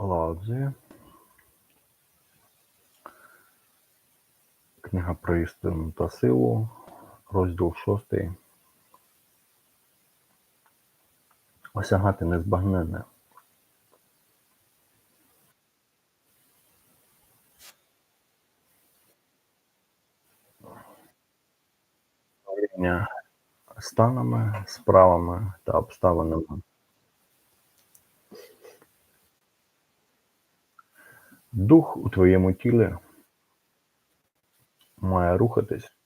Лао-цзи. Книга про істину та силу, розділ шостий. Осягати незбагненне. Станами, справами та обставинами. Дух у твоєму тілі має рухатись,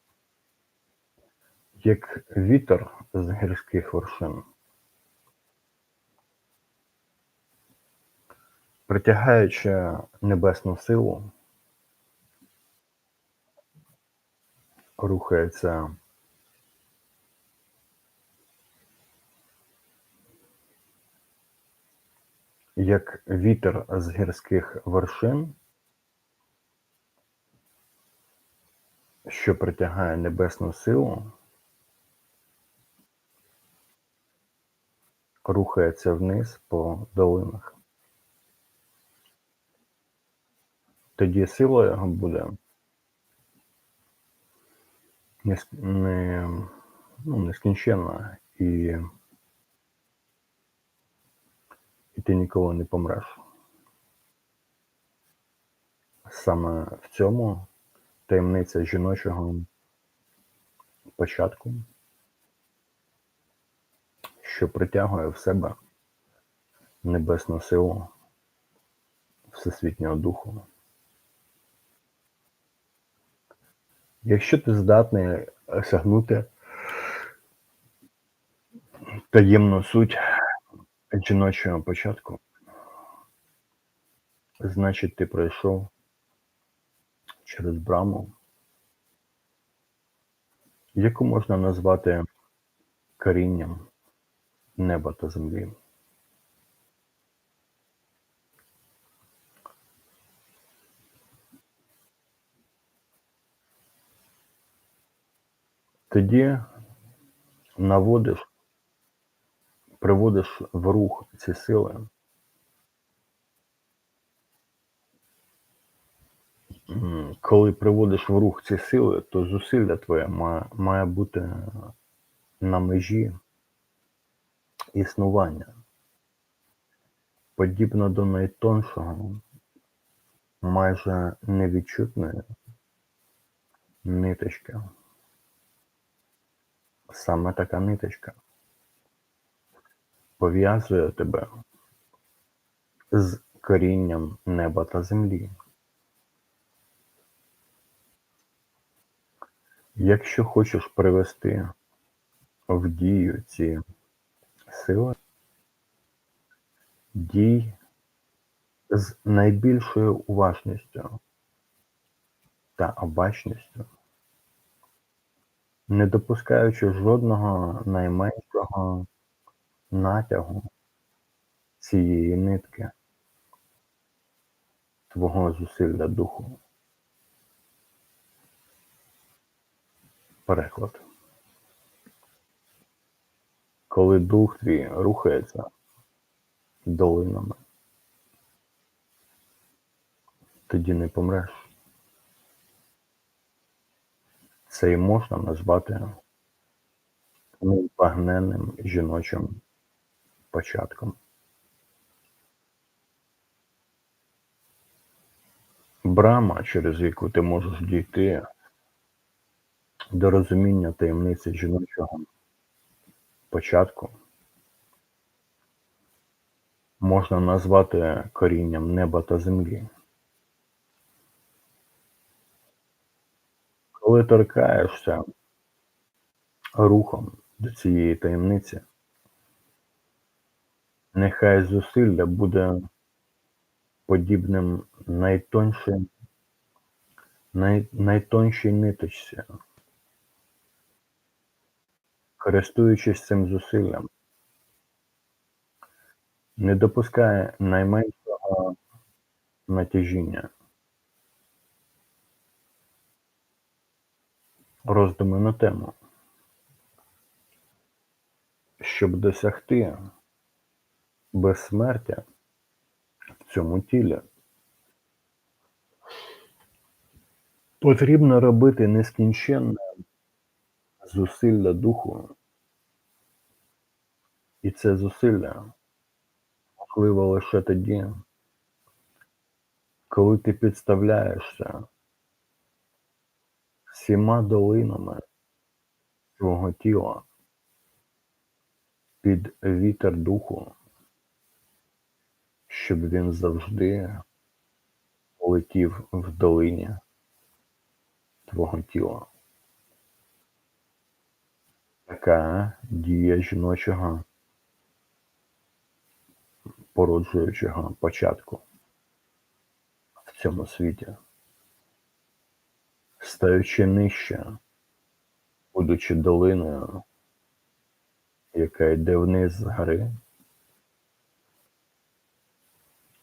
як вітер з гірських вершин, притягаючи небесну силу, рухається як вітер з гірських вершин, що притягає небесну силу, рухається вниз по долинах. Тоді сила його буде не, не, ну, нескінченна і, і ти ніколи не помреш. Саме в цьому таємниця жіночого початку, що притягує в себе небесну силу Всесвітнього Духу. Якщо ти здатний осягнути таємну суть жіночого початку, значить ти пройшов через браму, яку можна назвати корінням неба та землі. Тоді наводиш, приводиш в рух ці сили, коли приводиш в рух ці сили, то зусилля твоє має, має бути на межі існування, подібно до найтоншого, майже невідчутної ниточки. Саме така ниточка пов'язує тебе з корінням неба та землі. Якщо хочеш привести в дію ці сили, дій з найбільшою уважністю та обачністю, не допускаючи жодного найменшого натягу цієї нитки твого зусилля духу. Переклад. Коли дух твій рухається долинами, тоді не помреш. Це і можна назвати невбагненним жіночим початком. Брама, через яку ти можеш дійти до розуміння таємниці жіночого початку, можна назвати корінням неба та землі. Коли торкаєшся рухом до цієї таємниці, нехай зусилля буде подібним найтоншій, най, найтоншій ниточці. Користуючись цим зусиллям, не допускає найменшого натяжіння. Роздуми на тему. Щоб досягти безсмертя в цьому тілі. Потрібно робити нескінченне зусилля духу. І це зусилля можливо лише тоді, коли ти підставляєшся всіма долинами свого тіла під вітер духу, щоб він завжди летів в долині твого тіла. Така дія жіночого породжуючого початку в цьому світі. Стаючи нижче, будучи долиною, яка йде вниз з гори,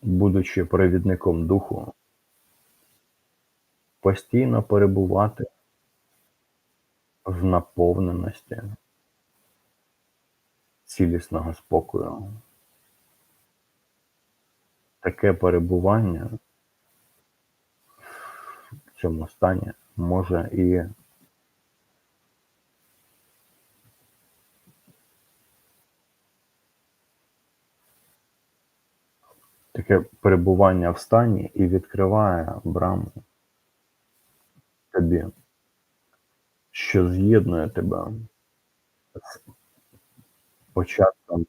будучи провідником духу, постійно перебувати в наповненості цілісного спокою. Таке перебування в цьому стані може і таке перебування в стані і відкриває браму тобі, що з'єднує тебе з початком,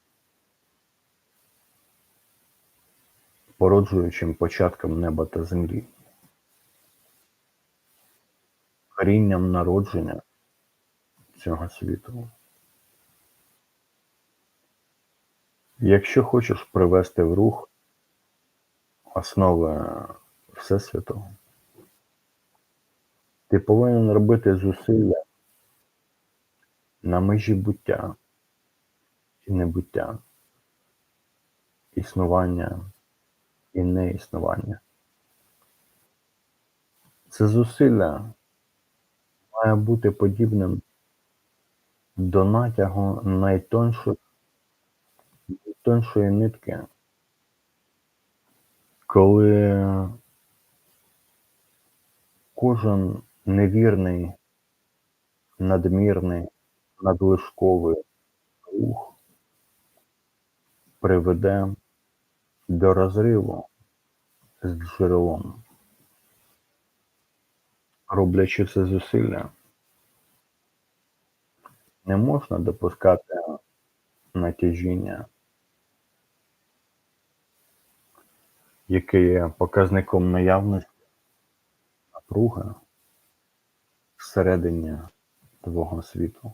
породжуючим початком неба та землі, корінням народження цього світу. Якщо хочеш привести в рух основи Всесвіту, ти повинен робити зусилля на межі буття і небуття, існування і неіснування. Це зусилля має бути подібним до натягу найтоншої, найтоншої нитки, коли кожен невірний, надмірний, надлишковий рух приведе до розриву з джерелом. Роблячи це зусилля, не можна допускати натяжіння, яке є показником наявності напруги всередині твого світу.